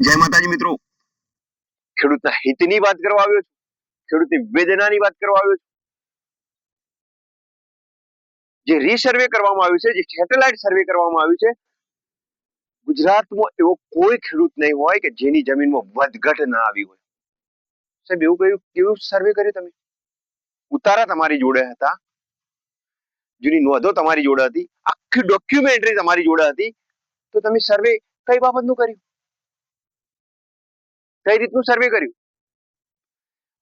જય માતાજી મિત્રો. ખેડૂતના હિતની વાત કરવા આવ્યો છું. ખેડૂતની વેદનાની વાત કરવા આવ્યો છું. જે રીસર્વે કરવામાં આવ્યું છે, જે સેટેલાઇટ સર્વે કરવામાં આવ્યું છે, ગુજરાતમાં એવો કોઈ ખેડૂત નહીં હોય કે જેની જમીનમાં વધઘટ ના આવી હોય. સાહેબ, એવું કહ્યું કેવું સર્વે કર્યું તમે? ઉતારા તમારી જોડે હતા. જૂની નોંધો તમારી જોડે હતી. આખી ડોક્યુમેન્ટરી તમારી જોડે હતી. તો તમે સર્વે કઈ બાબતનું કર્યું? કઈ રીતનું સર્વે કર્યું?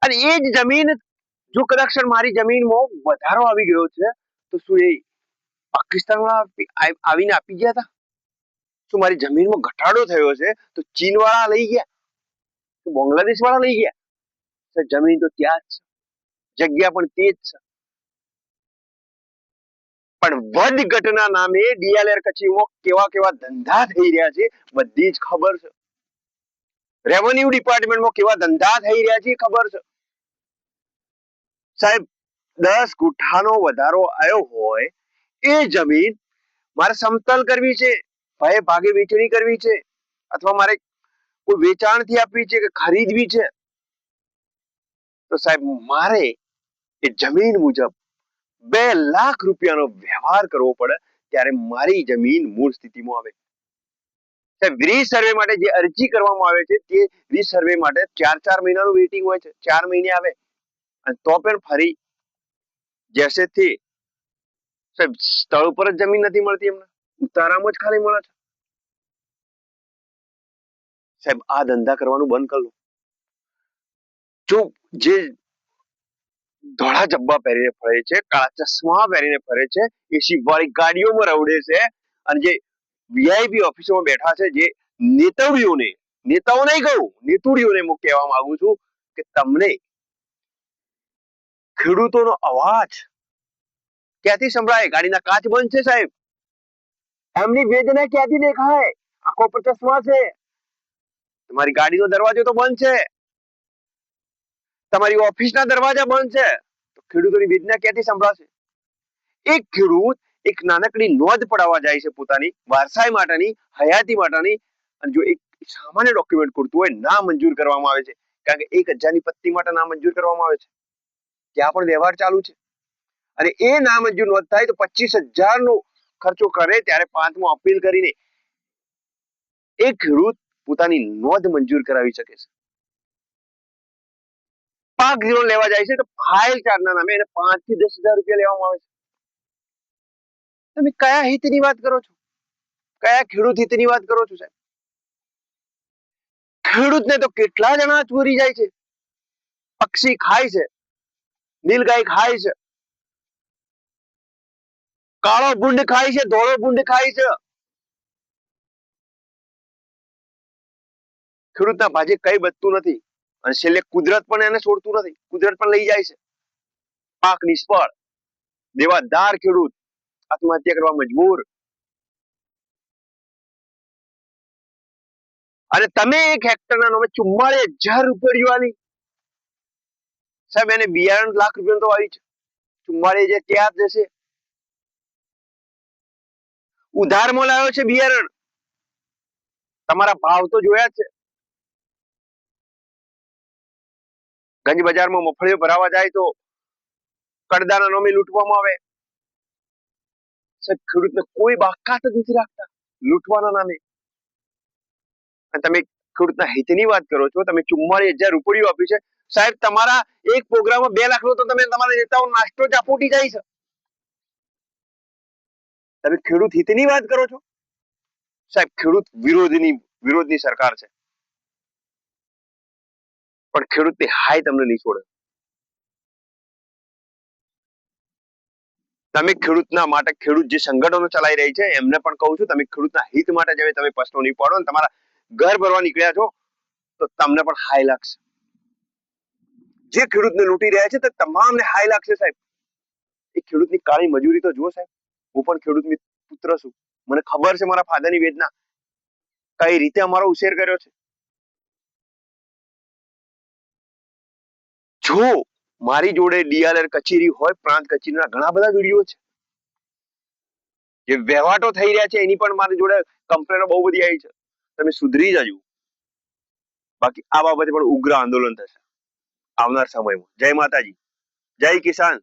અને એ જ જમીન, જો કદાચ મારી જમીનમાં વધારો આવી ગયો છે, તો શું એ પાકિસ્તાનમાં આવીને આપી ગયા હતા શું મારી જમીનમાં ઘટાડો થયો છે, તો ચીન વાળા લઈ ગયા? તો બાંગ્લાદેશ વાળા લઈ ગયા? જમીન તો ત્યાં જ છે. જગ્યા પણ તે જ છે. પણ વધ ઘટના નામે ડીએલઆર કચેરીમાં કેવા કેવા ધંધા થઈ રહ્યા છે, બધી જ ખબર છે. રેવન્યુ ડિપાર્ટમેન્ટમાં કેવા ધંધા થઈ રહ્યા છે ખબર છે? સાહેબ, દસ ગુઠ્ઠાનો વધારો આવ્યો હોય, એ જમીન મારે સમતલ કરવી છે ભાઈ ભાગે વેચણી કરવી છે, અથવા મારે કોઈ વેચાણથી આપવી છે કે ખરીદવી છે? તો સાહેબ, મારે એ જમીન મુજબ બે લાખ રૂપિયાનો વ્યવહાર કરવો પડે, ત્યારે મારી જમીન મૂળ સ્થિતિમાં આવે. સાહેબ રીસર્વે માટે જે અરજી કરવામાં આવે છે, તે રીસર્વે માટે ચાર ચાર મહિનાનું વેઇટિંગ હોય છે. ચાર મહિને આવે. અને તો પણ ફરી જેસે થી સાહેબ, સ્થળ ઉપર જ જમીન નથી મળતી એમને. ઉતારામાં જ ખાલી મળે છે. સાહેબ, આ ધંધા કરવાનું બંધ કરી જો જે ધોળા જબ્બા પહેરીને ફરે છે, કાળા ચશ્મા પહેરીને ફરે છે, એસી વાળી ગાડીઓમાં રવડે છે, અને જે વીઆઈપી ઓફિસોમાં બેઠા છે જે નેતડીઓને નેતાઓ નહીં કહું, નેતુડીઓને હું કહેવા માંગુ છું કે તમને ખેડૂતોનો અવાજ ક્યાંથી સંભળાય? ગાડીના કાચ બંધ છે સાહેબ. એમની વેદના ક્યાંથી દેખાય? આખો પર છે. તમારી ગાડીનો દરવાજો તો બંધ છે. તમારી ઓફિસના દરવાજા બંધ છે. તો ખેડૂતોની વેદના ક્યાંથી સંભળાશે? એક ખેડૂત એક નાનકડી નોંધ પડાવવા જાય છે પોતાની વારસાઈ માટેની, હયાતી માટેની. અને જો એક સામાન્ય ડોક્યુમેન્ટ કરતું હોય, ના મંજૂર કરવામાં આવે છે. કારણ કે એક હજારની પત્તી માટે ના મંજૂર કરવામાં આવે છે. ત્યાં પણ વ્યવહાર ચાલુ છે. અને એ ના મંજૂર નોંધ થાય તો પચીસ નો ખર્ચો કરે ત્યારે પાંચમો અપીલ કરીને એક ખેડૂત પોતાની નોંધ મંજૂર કરાવી શકે છે. પાક ઝીરો લેવા જાય છે તો ફાઇલ ચાર્જના નામે એને પાંચથી દસ હજાર રૂપિયા લેવામાં આવે છે. તમે કયા હિતની વાત કરો છો? કયા ખેડૂત હિતની વાત કરો છો સાહેબ? ખેડૂતને તો કેટલા જણા ચોરી જાય છે? પક્ષી ખાય છે, નીલગાય ખાય છે, કાળો ભૂંડ ખાય છે, ધોળો ભૂંડ ખાય છે. ખેડૂતના ભાજે કઈ બચતું નથી અને છેલ્લે કુદરત પણ એને છોડતું નથી. કુદરત પણ લઈ જાય છે. પાક નિષ્ફળ દેવાદાર ખેડૂત આત્મહત્યા કરવા મજબૂર. અને તમે એક હેક્ટરના નામે ચુમ્માળીસ હજાર રૂપિયા આલી સાહેબ, એને બિયારણ લાખ રૂપિયા તો આવી છે ચુમ્માળીસ હજાર ક્યાં જશે? ઉધારમાં લાવ્યો છે બિયારણ. તમારા ભાવ તો જોયા છે. ગંજ બજારમાં મફળીઓ ભરાવા જાય તો કડદાના નામે લૂંટવામાં આવે. સાહેબ ખેડૂતને કોઈ બાકાત જ નથી રાખતા. લૂંટવાના નામે. અને તમે ખેડૂતના હિતની વાત કરો છો, તમે ચુમ્માળીસ હજાર રૂપિયો આપ્યું છે. સાહેબ, તમારા એક પ્રોગ્રામમાં બે લાખ નો તો તમે તમારા નેતાઓ નાસ્તો જ આપોટી જાય છે. તમે ખેડૂત હિતની વાત કરો છો? સાહેબ, ખેડૂત વિરોધની વિરોધની સરકાર છે. પણ ખેડૂતની હાય તમને નહીં છોડે. તમે ખેડૂતના માટે ખેડૂત જે સંગઠનો ચલાવી રહી છે, એમને પણ કહું છું, તમે ખેડૂતના હિત માટે જે તમે પ્રશ્નો નહીં પાડો ને, તમારા ઘર ભરવા નીકળ્યા છો, તો તમને પણ હાય લાગશે. જે ખેડૂતને લૂંટી રહ્યા છે, તે તમામને હાય લાગશે સાહેબ. એ ખેડૂતની કાળી મજૂરી તો જુઓ સાહેબ. હું પણ ખેડૂત પુત્ર છું. મને ખબર છે મારા ફાધરની વેદના. કઈ રીતે અમારો ઉછેર કર્યો છે? જો મારી જોડે ડીઆરઆર કચેરી હોય, પ્રાંત કચેરીના ઘણા બધા વીડિયો છે. જે વહેવાટો થઈ રહ્યા છે, એની પણ મારી જોડે કમ્પ્લેનો બહુ બધી આવી છે. તમે સુધરી જજો. બાકી આ બાબતે પણ ઉગ્ર આંદોલન થશે. આવનાર સમયમાં. જય માતાજી. જય કિસાન.